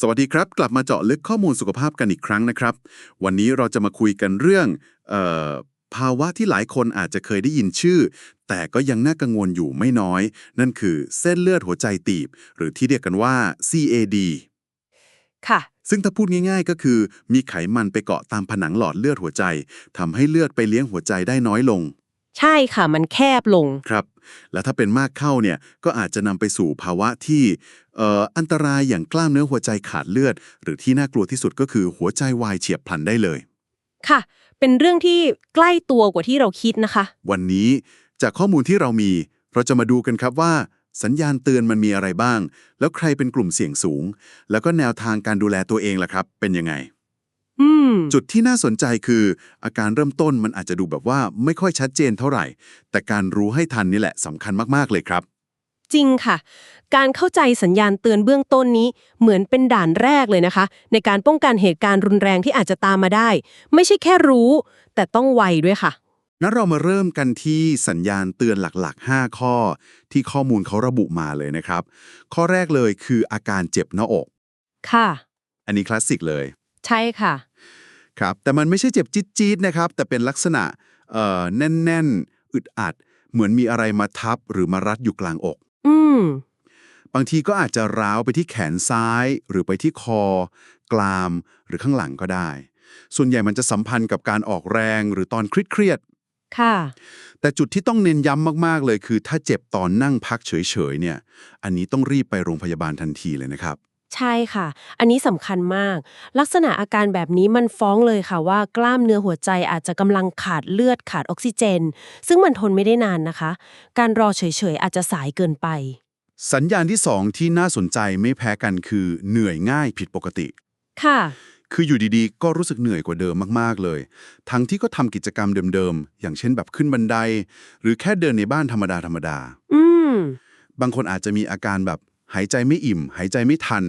สวัสดีครับ กลับมาเจาะลึกข้อมูลสุขภาพกันอีกครั้งนะครับ วันนี้เราจะมาคุยกันเรื่องเออภาวะที่หลายคนอาจจะเคยได้ยินชื่อ แต่ก็ยังน่ากังวลอยู่ไม่น้อย นั่นคือเส้นเลือดหัวใจตีบ หรือที่เรียกกันว่า CAD ค่ะ ซึ่งถ้าพูดง่ายๆ ก็คือ มีไขมันไปเกาะตามผนังหลอดเลือดหัวใจทำให้เลือดไปเลี้ยงหัวใจได้น้อยลง ใช่ค่ะมันแคบลง ครับ และถ้าเป็นมากเข้าเนี่ยก็อาจจะนำไปสู่ภาวะที่เอ่ออันตรายอย่างกล้ามเนื้อหัวใจขาดเลือด หรือที่น่ากลัวที่สุดก็คือหัวใจวายเฉียบพลันได้เลย ค่ะ เป็นเรื่องที่ใกล้ตัวกว่าที่เราคิดนะคะ วันนี้จากข้อมูลที่เรามี เราจะมาดูกันครับว่า สัญญาณเตือนมันมีอะไรบ้าง แล้วใครเป็นกลุ่มเสี่ยงสูง แล้วก็แนวทางการดูแลตัวเองล่ะครับ เป็นยังไงอืม จุดที่น่าสนใจคือ อาการเริ่มต้นมันอาจจะดูแบบว่าไม่ค่อยชัดเจนเท่าไหร่ แต่การรู้ให้ทันนี่แหละสำคัญมาก ๆ เลยครับ จริงค่ะ การเข้าใจสัญญาณเตือนเบื้องต้นนี้เหมือนเป็นด่านแรกเลยนะคะ ในการป้องกันเหตุการณ์รุนแรงที่อาจจะตามมาได้ ไม่ใช่แค่รู้ แต่ต้องไวด้วยค่ะงั้นเรามาเริ่มกันที่สัญญาณเตือนหลัก ๆ 5 ข้อ ที่ข้อมูลเขาระบุมาเลยนะครับ ข้อแรกเลยคืออาการเจ็บหน้าอก ค่ะ อันนี้คลาสสิกเลย ใช่ค่ะ ครับแต่มันไม่ใช่เจ็บจี๊ดๆนะครับ แต่เป็นลักษณะเอ่อแน่นๆ อึดอัด เหมือนมีอะไรมาทับหรือมารัดอยู่กลางอก อืมบางทีก็อาจจะร้าวไปที่แขนซ้าย หรือไปที่คอกรามหรือข้างหลังก็ได้ ส่วนใหญ่มันจะสัมพันธ์กับการออกแรงหรือตอนเครียดค่ะๆแต่จุดที่ต้องเน้นย้ำมาก ๆ เลยคือ ถ้าเจ็บตอนนั่งพักเฉย ๆ เนี่ย อันนี้ต้องรีบไปโรงพยาบาลทันทีเลยนะครับ ใช่ค่ะ อันนี้สำคัญมาก ลักษณะอาการแบบนี้มันฟ้องเลยค่ะว่ากล้ามเนื้อหัวใจอาจจะกำลังขาดเลือดขาดออกซิเจน ซึ่งมันทนไม่ได้นานนะคะ การรอเฉยๆอาจจะสายเกินไป สัญญาณที่สองที่น่าสนใจไม่แพ้กันคือเหนื่อยง่ายผิดปกติ ค่ะ คืออยู่ดีๆ ก็รู้สึกเหนื่อยกว่าเดิมมากๆเลย ทั้งที่ก็ทำกิจกรรมเดิมๆ อย่างเช่นแบบขึ้นบันได หรือแค่เดินในบ้านธรรมดาธรรมดาอืม บางคนอาจจะมีอาการแบบ หายใจไม่อิ่ม หายใจไม่ทัน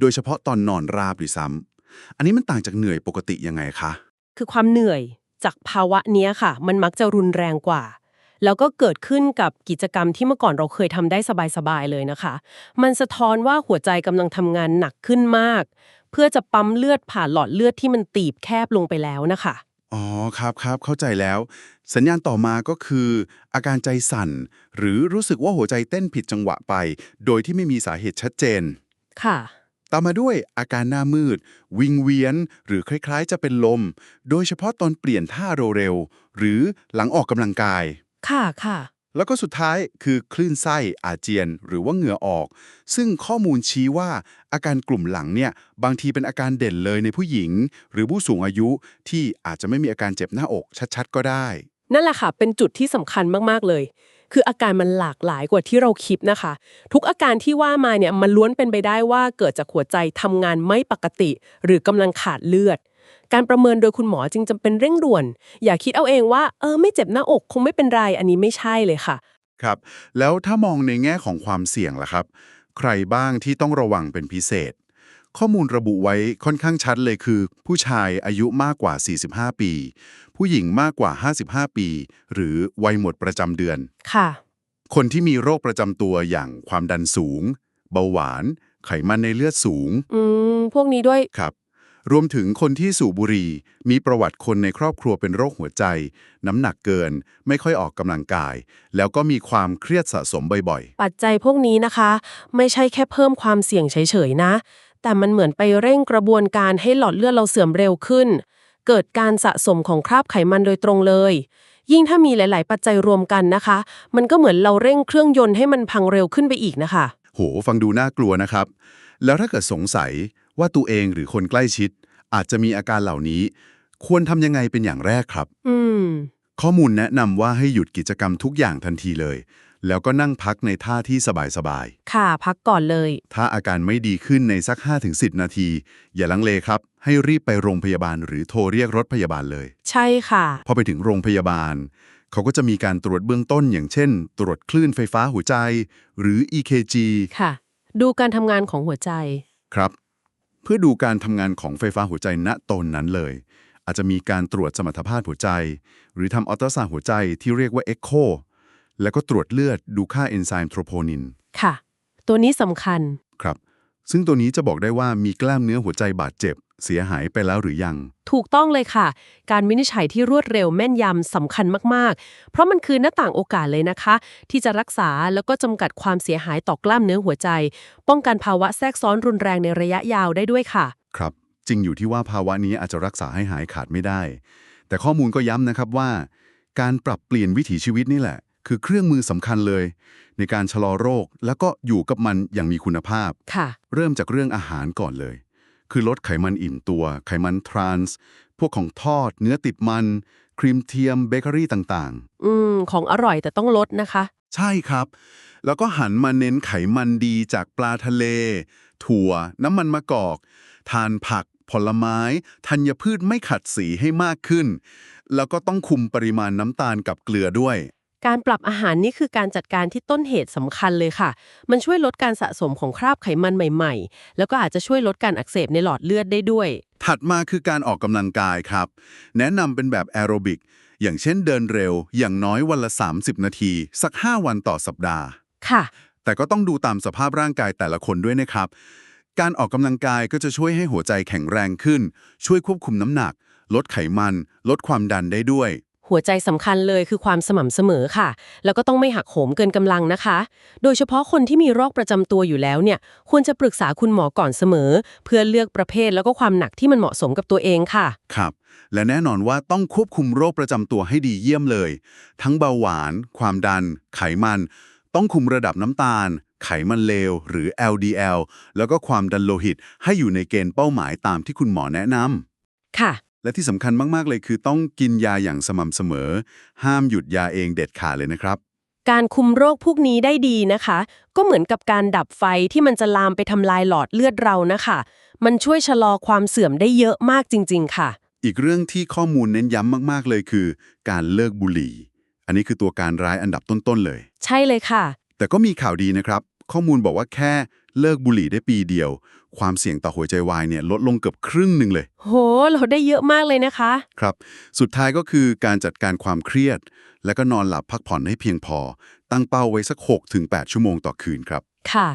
โดยเฉพาะตอนนอนราบหรือซ้ำอันนี้มันต่างจากเหนื่อยปกติยังไงคะ คือความเหนื่อยจากภาวะเนี้ยค่ะ มันมักจะรุนแรงกว่า แล้วก็เกิดขึ้นกับกิจกรรมที่เมื่อก่อนเราเคยทำได้สบาย ๆ เลยนะคะ มันสะท้อนว่าหัวใจกำลังทำงานหนักขึ้นมาก เพื่อจะปั๊มเลือดผ่านหลอดเลือดที่มันตีบแคบลงไปแล้วนะคะ อ๋อครับครับเข้าใจแล้ว สัญญาณต่อมาก็คือ อาการใจสั่น หรือรู้สึกว่าหัวใจเต้นผิดจังหวะไป โดยที่ไม่มีสาเหตุชัดเจน ค่ะ ตามมาด้วยอาการหน้ามืด วิงเวียน หรือคล้ายๆ จะเป็นลม โดยเฉพาะตอนเปลี่ยนท่าเร็วๆหรือหลังออกกำลังกาย ค่ะค่ะ แล้วก็สุดท้ายคือคลื่นไส้อาเจียนหรือว่าเหงื่อออก ซึ่งข้อมูลชี้ว่าอาการกลุ่มหลังเนี่ยบางทีเป็นอาการเด่นเลยในผู้หญิง หรือผู้สูงอายุที่อาจจะไม่มีอาการเจ็บหน้าอกชัดๆ ก็ได้ นั่นแหละค่ะ เป็นจุดที่สำคัญมากๆเลย คืออาการมันหลากหลายกว่าที่เราคิดนะคะ ทุกอาการที่ว่ามาเนี่ยมันล้วนเป็นไปได้ว่าเกิดจากหัวใจทำงานไม่ปกติ หรือกำลังขาดเลือด การประเมินโดยคุณหมอจึงจำเป็นเร่งด่วน อย่าคิดเอาเองว่าเออไม่เจ็บหน้าอกคงไม่เป็นไรอันนี้ไม่ใช่เลยค่ะ ครับ แล้วถ้ามองในแง่ของความเสี่ยงล่ะครับ ใครบ้างที่ต้องระวังเป็นพิเศษ ข้อมูลระบุไว้ค่อนข้างชัดเลยคือ ผู้ชายอายุมากกว่า 45 ปี ผู้หญิงมากกว่า 55 ปี หรือวัยหมดประจำเดือน ค่ะ คนที่มีโรคประจำตัวอย่างความดันสูง เบาหวาน ไขมันในเลือดสูง อืมพวกนี้ด้วย ครับ รวมถึงคนที่สูบบุหรี่มีประวัติคนในครอบครัวเป็นโรคหัวใจ น้ำหนักเกิน ไม่ค่อยออกกำลังกาย แล้วก็มีความเครียดสะสมบ่อยปัจจัยพวกนี้นะคะ ไม่ใช่แค่เพิ่มความเสี่ยงเฉยๆนะ แต่มันเหมือนไปเร่งกระบวนการให้หลอดเลือดเราเสื่อมเร็วขึ้น เกิดการสะสมของคราบไขมันโดยตรงเลย ยิ่งถ้ามีหลาย ๆ ปัจจัยรวมกันนะคะ มันก็เหมือนเราเร่งเครื่องยนต์ให้มันพังเร็วขึ้นไปอีกนะคะๆโห ฟังดูน่ากลัวนะครับ แล้วถ้าเกิดสงสัย ว่าตัวเองหรือคนใกล้ชิด อาจจะมีอาการเหล่านี้ ควรทำยังไงเป็นอย่างแรกครับ อืม ข้อมูลแนะนำว่าให้หยุดกิจกรรมทุกอย่างทันทีเลย แล้วก็นั่งพักในท่าที่สบายค่ะพักก่อนเลย ๆ ถ้าอาการไม่ดีขึ้นในสัก 5-10 นาที อย่าลังเลครับ ให้รีบไปโรงพยาบาลหรือโทรเรียกรถพยาบาลเลย ใช่ค่ะ พอไปถึงโรงพยาบาล เขาก็จะมีการตรวจเบื้องต้นอย่างเช่น ตรวจคลื่นไฟฟ้าหัวใจ หรือ EKG ค่ะ ดูการทำงานของหัวใจ ครับ เพื่อดูการทำงานของไฟฟ้าหัวใจณตนนั้นเลย อาจจะมีการตรวจสมรรถภาพหัวใจ หรือทำอัลตราซาวด์หัวใจที่เรียกว่า Echo แล้วก็ตรวจเลือดดูค่าเอนไซม์โทรโพนิน ค่ะ ตัวนี้สำคัญ ครับ ซึ่งตัวนี้จะบอกได้ว่ามีกล้ามเนื้อหัวใจบาดเจ็บ เสียหายไปแล้วหรือยัง ถูกต้องเลยค่ะ การวินิจฉัยที่รวดเร็วแม่นยำสำคัญมาก ๆ เพราะมันคือหน้าต่างโอกาสเลยนะคะ ที่จะรักษาแล้วก็จำกัดความเสียหายต่อกล้ามเนื้อหัวใจ ป้องกันภาวะแทรกซ้อนรุนแรงในระยะยาวได้ด้วยค่ะ ครับ จริงอยู่ที่ว่าภาวะนี้อาจจะรักษาให้หายขาดไม่ได้ แต่ข้อมูลก็ย้ำนะครับว่า การปรับเปลี่ยนวิถีชีวิตนี่แหละ คือเครื่องมือสำคัญเลย ในการชะลอโรค แล้วก็อยู่กับมันอย่างมีคุณภาพ ค่ะ เริ่มจากเรื่องอาหารก่อนเลย คือลดไขมันอิ่มตัว ไขมันทรานส์ พวกของทอด เนื้อติดมัน ครีมเทียม เบเกอรี่ต่างอืม ของอร่อยแต่ต้องลดนะคะ ๆ ใช่ครับ แล้วก็หันมาเน้นไขมันดีจากปลาทะเล ถั่ว น้ำมันมะกอก ทานผัก ผลไม้ ธัญพืชไม่ขัดสีให้มากขึ้น แล้วก็ต้องคุมปริมาณน้ำตาลกับเกลือด้วย การปรับอาหารนี่คือการจัดการที่ต้นเหตุสำคัญเลยค่ะ มันช่วยลดการสะสมของคราบไขมันใหม่ ๆ แล้วก็อาจจะช่วยลดการอักเสบในหลอดเลือดได้ด้วย ถัดมาคือการออกกำลังกายครับ แนะนำเป็นแบบแอโรบิก อย่างเช่นเดินเร็ว อย่างน้อยวันละ 30 นาที สัก 5 วันต่อสัปดาห์ ค่ะ แต่ก็ต้องดูตามสภาพร่างกายแต่ละคนด้วยนะครับ การออกกำลังกายก็จะช่วยให้หัวใจแข็งแรงขึ้น ช่วยควบคุมน้ำหนัก ลดไขมัน ลดความดันได้ด้วย หัวใจสำคัญเลยคือความสม่ำเสมอค่ะ แล้วก็ต้องไม่หักโหมเกินกำลังนะคะ โดยเฉพาะคนที่มีโรคประจำตัวอยู่แล้วเนี่ย ควรจะปรึกษาคุณหมอก่อนเสมอ เพื่อเลือกประเภทแล้วก็ความหนักที่มันเหมาะสมกับตัวเองค่ะ ครับ และแน่นอนว่าต้องควบคุมโรคประจำตัวให้ดีเยี่ยมเลย ทั้งเบาหวาน ความดัน ไขมัน ต้องคุมระดับน้ำตาล ไขมันเลว หรือ LDL แล้วก็ความดันโลหิต ให้อยู่ในเกณฑ์เป้าหมายตามที่คุณหมอแนะนำค่ะ และที่สำคัญมากๆเลยคือต้องกินยาอย่างสม่ำเสมอ ห้ามหยุดยาเองเด็ดขาดเลยนะครับ การคุมโรคพวกนี้ได้ดีนะคะ ก็เหมือนกับการดับไฟที่มันจะลามไปทำลายหลอดเลือดเรานะคะ มันช่วยชะลอความเสื่อมได้เยอะมากจริง ๆ ค่ะ อีกเรื่องที่ข้อมูลเน้นย้ำมากๆเลยคือ การเลิกบุหรี่ อันนี้คือตัวการร้ายอันดับต้นๆเลย ใช่เลยค่ะ แต่ก็มีข่าวดีนะครับ ข้อมูลบอกว่าแค่ เลิกบุหรี่ได้ปีเดียว ความเสี่ยงต่อหัวใจวายเนี่ยลดลงเกือบครึ่งหนึ่งเลย โหเราได้เยอะมากเลยนะคะ ครับ สุดท้ายก็คือการจัดการความเครียด และก็นอนหลับพักผ่อนให้เพียงพอ ตั้งเป้าไว้สัก 6-8 ชั่วโมงต่อคืนครับ ค่ะ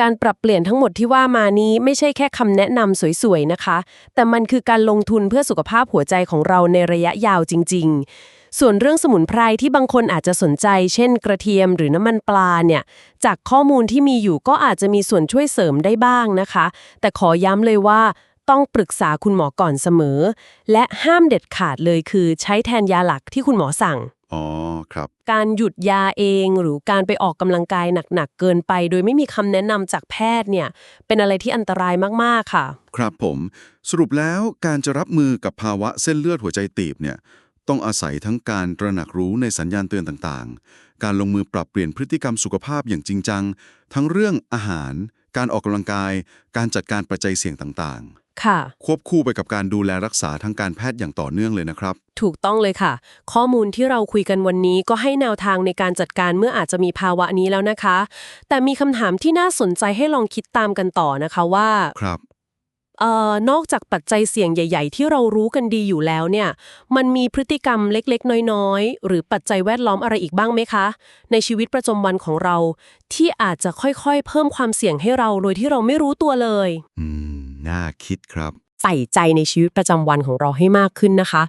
การปรับเปลี่ยนทั้งหมดที่ว่ามานี้ไม่ใช่แค่คำแนะนำสวยๆนะคะ แต่มันคือการลงทุนเพื่อสุขภาพหัวใจของเราในระยะยาวจริง ๆ ส่วนเรื่องสมุนไพรที่บางคนอาจจะสนใจ เช่น กระเทียมหรือน้ำมันปลาเนี่ย จากข้อมูลที่มีอยู่ก็อาจจะมีส่วนช่วยเสริมได้บ้างนะคะ แต่ขอย้ำเลยว่าต้องปรึกษาคุณหมอก่อนเสมอ และห้ามเด็ดขาดเลยคือใช้แทนยาหลักที่คุณหมอสั่ง อ๋อ ครับ การหยุดยาเองหรือการไปออกกำลังกายหนัก ๆ เกินไป โดยไม่มีคำแนะนำจากแพทย์เนี่ย เป็นอะไรที่อันตรายมาก ๆ ค่ะ ครับผม สรุปแล้วการจะรับมือกับภาวะเส้นเลือดหัวใจตีบเนี่ย ต้องอาศัยทั้งการตระหนักรู้ในสัญญาณเตือนต่างๆ การลงมือปรับเปลี่ยนพฤติกรรมสุขภาพอย่างจริงจัง ทั้งเรื่องอาหาร การออกกำลังกาย การจัดการปัจจัยเสี่ยงต่างค่ะๆควบคู่ไปกับการดูแลรักษาทางการแพทย์อย่างต่อเนื่องเลยนะครับ ถูกต้องเลยค่ะ ข้อมูลที่เราคุยกันวันนี้ก็ให้แนวทางในการจัดการเมื่ออาจจะมีภาวะนี้แล้วนะคะ แต่มีคำถามที่น่าสนใจให้ลองคิดตามกันต่อนะคะว่าครับ เอ่อนอกจากปัจจัยเสี่ยงใหญ่ ๆ ที่เรารู้กันดีอยู่แล้วเนี่ย มันมีพฤติกรรมเล็กๆ น้อยๆ หรือปัจจัยแวดล้อมอะไรอีกบ้างไหมคะ ในชีวิตประจำวันของเรา ที่อาจจะค่อยๆ เพิ่มความเสี่ยงให้เราโดยที่เราไม่รู้ตัวเลย อืม น่าคิดครับ ใส่ใจในชีวิตประจำวันของเราให้มากขึ้นนะคะ